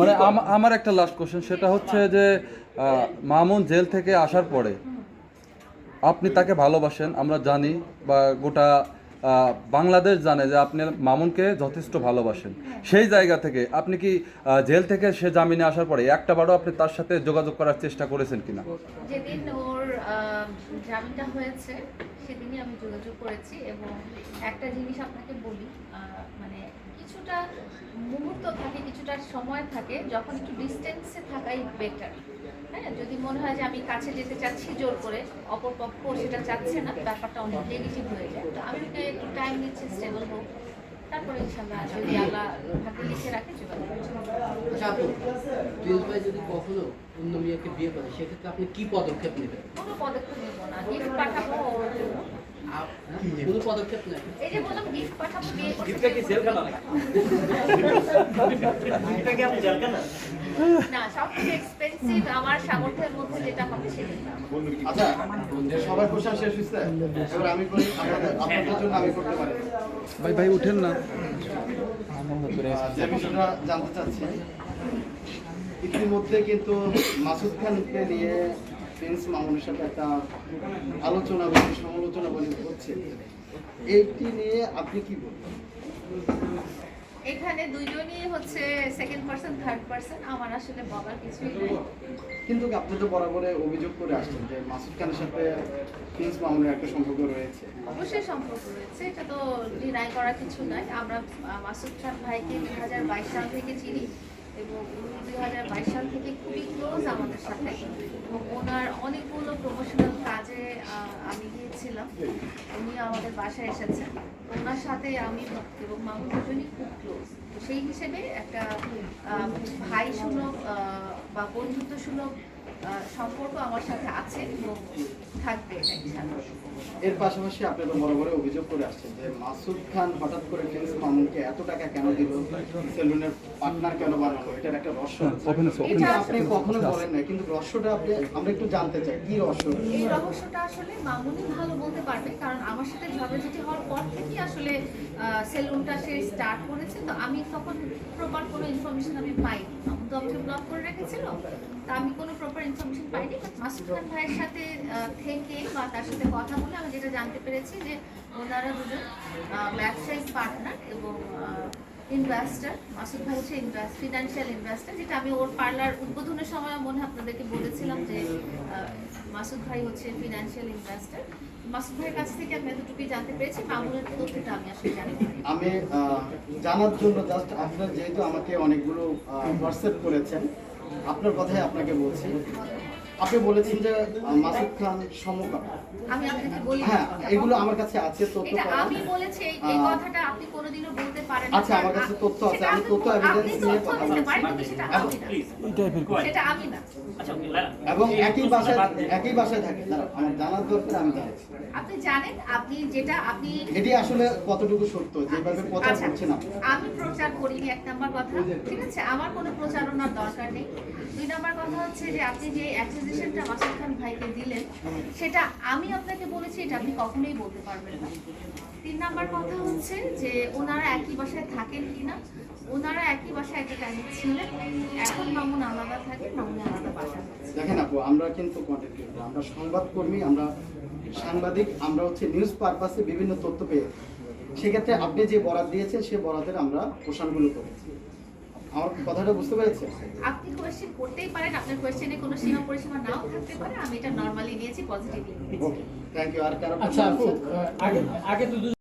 মানে আমার একটা লাস্ট কোশ্চেন সেটা হচ্ছে যে মামুন জেল থেকে আসার পরে আপনি তাকে ভালোবাসেন, আমরা জানি, বা গোটা বাংলাদেশ জানে যে আপনি মামুনকে যথেষ্ট ভালোবাসেন। সেই জায়গা থেকে আপনি কি জেল থেকে সে জামিনে আসার পরে একটা বারও আপনি তার সাথে যোগাযোগ করার চেষ্টা করেছেন কিনা? যেদিন জামিনটা হয়েছে, সেদিনই আমি যোগাযোগ করেছি এবং একটা জিনিস আপনাকে বলি মানে কিছুটা মুহূর্ত থাকে, কিছুটা সময় থাকে, যখন একটু ডিস্টেন্সে থাকাই বেটার হ্যাঁ? যদি মনে হয় যে আমি কাছে যেতে চাচ্ছি জোর করে, অপর পক্ষ সেটা চাচ্ছে না, ব্যাপারটা অনেক নেগেটিভ হয়ে যায়। তো আমি একটু টাইম নিচ্ছি স্টেবল হোক। তারপরে যদি আল্লাহ ভাগ্যে লিখে রাখে আচ্ছা আপু টুয়েলভ ভাই যদি কখনো অন্য মেয়েকে বিয়ে করে সেক্ষেত্রে আপনি কি পদক্ষেপ নেবেন কোনো পদক্ষেপ নেই না গিফট পাঠাবো ওর জন্য। আপ- কোনো পদক্ষেপ নেবেন এই যে বললাম গিফট পাঠাবো বিয়ে করতে গিফটটা কি জেলখানা নাকি? গিফটটা কি আপনি জেলখানা? না সব এক্সপেন্সিভ আমার সামর্থ্যের মধ্যে যেটা হবে সেটা। আচ্ছা সবার কোশ্চেন শেষ হয়েছে এবার আমি করি আপনাদের আপনাদের জন্য আমি করতে পারি। ভাই ভাই উঠেন না। আহ, যে বিষয়টা জানতে চাচ্ছি ইতিমধ্যে কিন্তু মাসুদ খানকে নিয়ে প্রিন্স মামুনের সাথে একটা আলোচনা বলি সমালোচনা বলি হচ্ছে। এইটি নিয়ে আপনি কি বলবেন? এখানে দুইজনই হচ্ছে সেকেন্ড পার্সন থার্ড পার্সন আমার আসলে বলার কিছুই নেই। কিন্তু আপনি তো বরাবরে অভিযোগ করে আসছেন যে মাসুদ খানের সাথে প্রিন্স মামুনের একটা সম্পর্ক রয়েছে। অবশ্যই সম্পর্ক রয়েছে এটা তো ডিনাই করা কিছু নাই। আমরা মাসুদ খান ভাইকে দুই হাজার বাইশ সাল থেকে চিনি এবং উনি দুই হাজার বাইশ সাল থেকে খুবই ক্লোজ আমাদের সাথে। এবং ওনার অনেকগুলো প্রমোশনাল কাজে আমি গিয়েছিলাম। উনি আমাদের বাসায় এসেছেন। ওনার সাথে আমি এবং মামু দুজনই খুব ক্লোজ সেই হিসেবে একটা ভাই সুলভ বা বন্ধুত্ব সুলভ সম্পর্ক আমার সাথে আছে এবং থাকবে এর পাশাপাশি আপনি তো বরাবর অভিযোগ করে আসছেন যে মাসুদ খান হঠাৎ করে প্রিন্স মামুনকে এত টাকা কেন দিল? সেলুনের পার্টনার কেন বানালো? এটার একটা রহস্য আছে। এটা আপনি কখনো বলেন না কিন্তু রহস্যটা আপনি আমরা একটু জানতে চাই কি রহস্য? এই রহস্যটা আসলে মামুনি ভালো বলতে পারবে কারণ আমার সাথে ঝগড়াঝাটি হওয়ার পর থেকেই আসলে সেলুনটা সে স্টার্ট করেছে। তো আমি তখন প্রপার কোনো ইনফরমেশন আমি পাইনি। আমাকে ব্লক করে রেখেছিল। তা আমি কোনো প্রপার ইনফরমেশন পাইনি মাসুদ খান ভাইয়ের সাথে থেকে বা তার সাথে কথা বলে আমি যেটা জানতে পেরেছি যে ওনারা দুজন ব্যবসায়িক পার্টনার এবং ইনভেস্টার মাসুদ ভাই হচ্ছে ইনভেস্ট ফিনান্সিয়াল ইনভেস্টার যেটা আমি ওর পার্লার উদ্বোধনের সময় মনে আপনাদেরকে বলেছিলাম যে মাসুদ ভাই হচ্ছে ফিনান্সিয়াল ইনভেস্টার আমি জানার জন্য জাস্ট আপনার যেহেতু আমাকে অনেকগুলো হোয়াটসঅ্যাপ করেছেন আপনার কথাই আপনাকে বলছি। আপনি বলেছেন যে মাসুদ খান সমকাল আমি আপনাকে বলি হ্যাঁ এগুলো আমার কাছে আছে তথ্য এটা আমি বলেছি এই- এই কথাটা আপনি কোনোদিনও বলতে পারেন না। আচ্ছা, আমার কাছে তথ্য আছে, আমি তথ্য evidence নিয়ে কথা বলছি। সেটা আমি না। আমি না। আচ্ছা, এবং একই দিন। একই বাসায় থাকে। দাঁড়াও, আমার জানার দরকার আমি জানাচ্ছি। আপনি জানেন আপনি যেটা আপনি এটি আসলে কতটুকু সত্য যেভাবে প্রচার আচ্ছা, করছেন আপনি? আমি প্রচার করিনি এক নাম্বার কথা। ঠিক আছে আমার কোনো প্রচারণার দরকার নেই। দুই নাম্বার কথা হচ্ছে যে আপনি যে অ্যাকুইজিশনটা মাসুদ খান ভাইকে দিলেন, সেটা আমি আপনাকে বলেছি, এটা আপনি কখনোই বলতে পারবেন না। তিন নাম্বার কথা হচ্ছে যে ওনারা একই বাসায় থাকেন কিনা? ওনারা একই বাসায় একটা টাইমে ছিলেন, এখন মামুন আলাদা থাকে মামুন আলাদা বাসা দেখেন আপু, আমরা কিন্তু কন্টেন্ট আমরা সংবাদকর্মী, আমরা সাংবাদিক, আমরা হচ্ছে নিউজ পারপাসে বিভিন্ন তথ্য পেয়ে সেক্ষেত্রে আপনি যে বরাদ দিয়েছেন, সে বরাদের আমরা প্রশ্নগুলো করেছি। আমার কথাটা বুঝতে পেরেছেন আপনি কোশ্চেন করতেই পারেন আপনার কোশ্চেনে কোনো সীমা পরিসীমা নাও থাকতে পারে আমি এটা নর্মালি নিয়েছি পজিটিভলি ওকে থ্যাংক ইউ আর কারও আচ্ছা আগে আগে তো